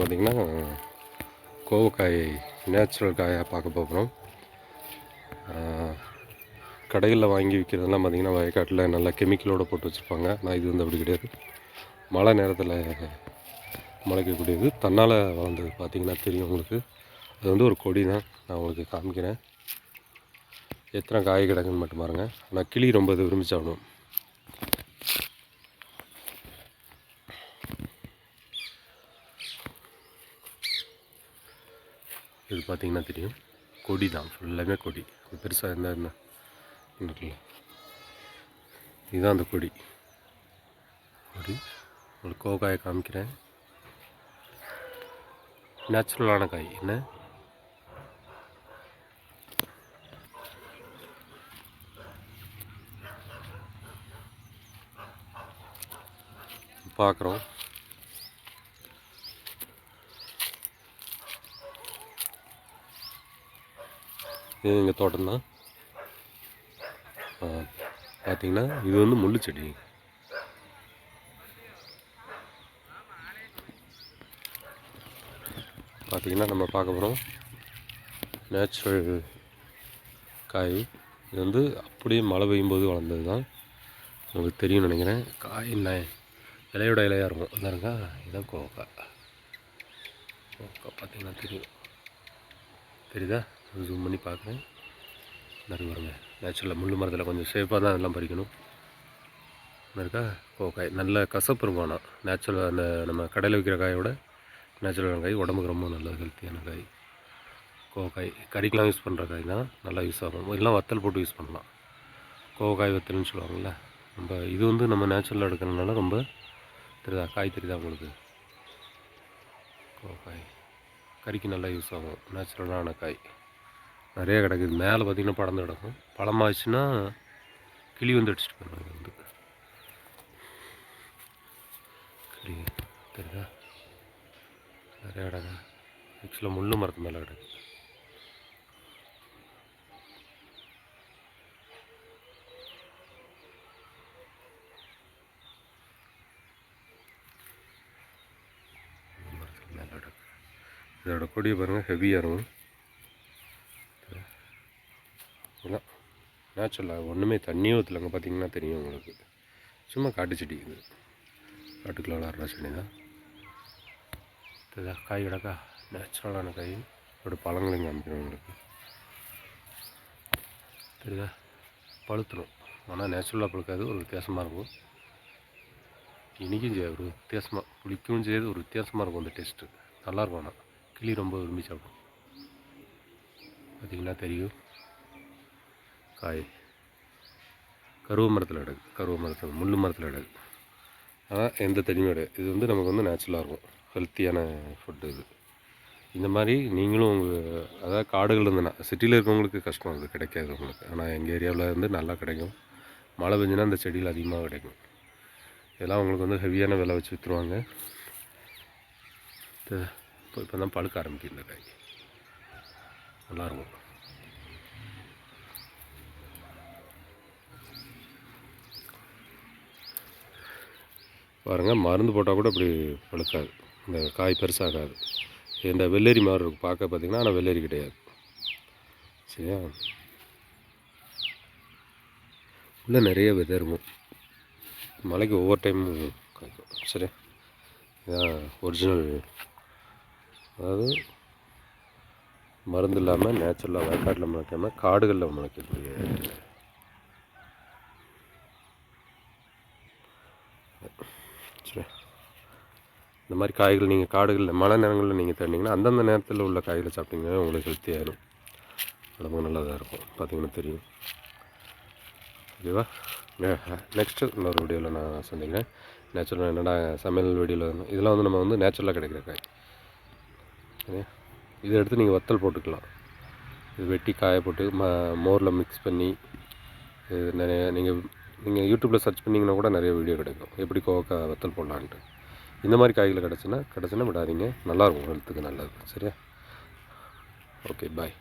பார்த்திங்கன்னா கோவக்காய் நேச்சுரல் காயாக பார்க்க போகிறோம். கடைகளில் வாங்கி விற்கிறதெல்லாம் பார்த்திங்கன்னா வயக்காட்டில் நல்லா கெமிக்கலோடு போட்டு வச்சுருப்பாங்க. ஆனால் இது வந்து அப்படி கிடையாது. மழை நேரத்தில் முளைக்கக்கூடியது. தன்னால் வளர்ந்தது பார்த்திங்கன்னா தெரியும் உங்களுக்கு. அது வந்து ஒரு கொடி தான். நான் உங்களுக்கு காமிக்கிறேன். எத்தனை காய் கிடக்குன்னு மட்டும் பாருங்கள் ஆனால் கிளி ரொம்ப இது விரும்பி சாப்பிடும் இது பார்த்திங்கன்னா தெரியும். கொடி தான். ஃபுல்லாமே கொடி. பெருசாக இருந்தால் என்ன? இருக்குல்ல இதுதான் அந்த கொடி. கொடி. உங்களுக்கு கோவக்காயை காமிக்கிறேன். நேச்சுரலான காய். என்ன? பார்க்குறோம். இது எங்கள் தோட்டம் தான் பார்த்தீங்கன்னா இது வந்து முள்ளு செடி. பார்த்தீங்கன்னா நம்ம பார்க்க போகிறோம் நேச்சுரல் காய். இது வந்து அப்படியே மழை பெய்யும்போது வளர்ந்தது தான் உங்களுக்கு தெரியும்னு நினைக்கிறேன். காய் என்ன? இலையோட இலையாக இருக்கும். இந்த இதுதான் கோவக்காய். கோவக்காய் பார்த்தீங்கன்னா தெரியும். தெரியுதா? ஜூம் பண்ணி பார்க்குறேன். நிறைய வருங்க நேச்சுரலாக முள் மரத்தில் கொஞ்சம் சேஃபாக தான் அதெல்லாம் பறிக்கணும். இருக்கா? கோவக்காய் நல்ல கசப்பு இருக்கும் ஆனால் நேச்சுரல் அந்த நம்ம கடையில் விற்கிற காயோட நேச்சுரலான காய் உடம்புக்கு ரொம்ப நல்ல ஹெல்த்தியான காய். கோக்காய் கறிக்கெலாம் யூஸ் பண்ணுற காய் தான் நல்லா யூஸ் ஆகும். எல்லாம் வத்தல் போட்டு யூஸ் பண்ணலாம். கோக்காய் வத்தல்னு சொல்லுவாங்கள்ல ரொம்ப இது வந்து நம்ம நேச்சுரலாக எடுக்கிறதுனால ரொம்ப தெரியுதா காய் தெரியுதா உங்களுக்கு? கோக்காய் கறிக்கு நல்லா யூஸ் ஆகும் நேச்சுரலான காய். நிறையா கிடக்குது மேலே பார்த்திங்கன்னா படந்து கிடக்கும். பழமாச்சுன்னா கிளி வந்து அடிச்சுட்டு போயிடும் வந்து. கிளி தெரியுதா? நிறையா கிடக்கு. ஆக்சுவலாக முள்ளு மரத்து மேலே கிடக்கு. மேலே கிடக்கு. இதோட கொடியை பாருங்கள் ஹெவியாக இருக்கும். இதெல்லாம் நேச்சுரலாக ஒன்றுமே தண்ணி ஊற்றலங்க பார்த்தீங்கன்னா தெரியும் உங்களுக்கு. சும்மா காட்டு செடி இது. காட்டுக்குள்ள வளர்ற செடி தான். தெரியுதா காய் கிடக்கா? நேச்சுரலான காய். இதோட பழங்களையும் காமிக்கிறேன் உங்களுக்கு. தெரியுதா? பழுத்துடும் ஆனால் நேச்சுரலாக பழுக்காது ஒரு வித்தியாசமாக இருக்கும். இனிக்கும் செய்யாது ஒரு வித்தியாசமாக புளிக்கவும் செய்யாது ஒரு வித்தியாசமாக இருக்கும் அந்த டேஸ்ட்டு நல்லாயிருக்கும் ஆனால் கிளி ரொம்ப விரும்பி சாப்பிடும். பார்த்திங்கன்னா தெரியும். காய் கருவ மரத்தில் கிடக்கு கருவ மரத்தில் முள் மரத்தில் கிடக்கு ஆனால் எந்த தண்ணியும் கிடையாது இது வந்து நமக்கு வந்து நேச்சுரலாக இருக்கும். ஹெல்த்தியான ஃபுட்டு இது. இந்த மாதிரி நீங்களும் உங்கள் அதாவது காடுகள் இருந்தனா சிட்டியில் இருக்கவங்களுக்கு கஷ்டம் அது கிடைக்காது உங்களுக்கு. ஆனால் எங்கள் ஏரியாவில் வந்து நல்லா கிடைக்கும். மழை பெஞ்சுன்னா அந்த செடியில் அதிகமாக கிடைக்கும். இதெல்லாம் உங்களுக்கு வந்து ஹெவியான விலை வச்சு விற்றுருவாங்க இப்போ இப்போ தான் பழுக்க ஆரம்பிக்கும் இந்த காய். நல்லாயிருக்கும் பாருங்கள் மருந்து போட்டால் கூட இப்படி பழுக்காது இந்த காய் பெருசாகாது. இந்த வெள்ளரி மாதிரி இருக்கும். பார்க்க பார்த்தீங்கன்னா ஆனால் வெள்ளரி கிடையாது. சரியா? உள்ளே நிறைய விதை இருக்கும். மலைக்கு ஒவ்வொரு டைமும் காய்க்கும். சரி இதான் ஒரிஜினல் அதாவது மருந்து இல்லாமல் நேச்சுரலாக வயக்காட்டில் முளைக்காமல் காடுகளில் முளைக்கக்கூடிய சரி இந்த மாதிரி காய்கள் நீங்கள் காடுகளில் மழை நேரங்களில் நீங்கள் தேடினீங்கன்னா அந்தந்த நேரத்தில் உள்ள காய்களை சாப்பிட்டீங்கன்னா உங்களுக்கு ஹெல்த்தியாகிடும் உடம்பு நல்லதாக இருக்கும். பார்த்தீங்கன்னா தெரியும். ஓகேவா? நெக்ஸ்ட்டு இன்னொரு வீடியோவில் நான் சந்திக்கிறேன். நேச்சுரலாக என்னடா சமையல் வீடியோவில் இதெல்லாம் வந்து நம்ம வந்து நேச்சுரலாக கிடைக்கிற காய். சரியா? இதை எடுத்து நீங்கள் வத்தல் போட்டுக்கலாம். இது வெட்டி காய போட்டு ம மோரில் மிக்ஸ் பண்ணி இது நிறைய நீங்கள் நீங்கள் யூடியூப்பில் சர்ச் பண்ணிங்கன்னா கூட நிறைய வீடியோ கிடைக்கும். எப்படி கோக்கா வத்தல் போடலான்ட்டு. இந்த மாதிரி காய்கள் கிடச்சுன்னா கிடச்சுன்னா விடாதீங்க. நல்லாயிருக்கும் ஹெல்த்துக்கு நல்லது. சரியா? Okay bye.